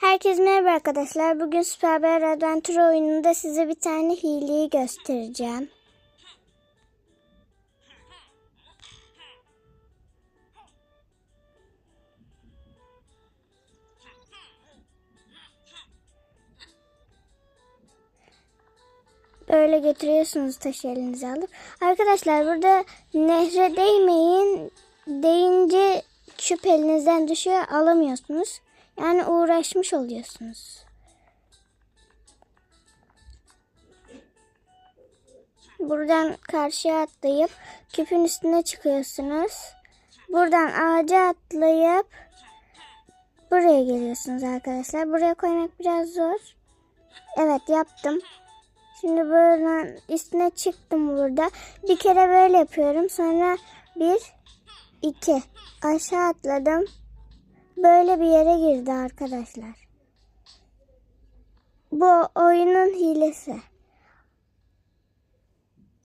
Herkese merhaba arkadaşlar. Bugün Super Bear Adventure oyununda size bir tane hileyi göstereceğim. Böyle götürüyorsunuz taşı elinize alıp. Arkadaşlar burada nehre değmeyin deyince çöp elinizden düşüyor alamıyorsunuz. Yani uğraşmış oluyorsunuz. Buradan karşıya atlayıp küpün üstüne çıkıyorsunuz. Buradan ağaca atlayıp buraya geliyorsunuz arkadaşlar. Buraya koymak biraz zor. Evet yaptım. Şimdi buradan üstüne çıktım burada. Bir kere böyle yapıyorum. Sonra bir, iki. Aşağı atladım. Böyle bir yere girdi arkadaşlar. Bu oyunun hilesi.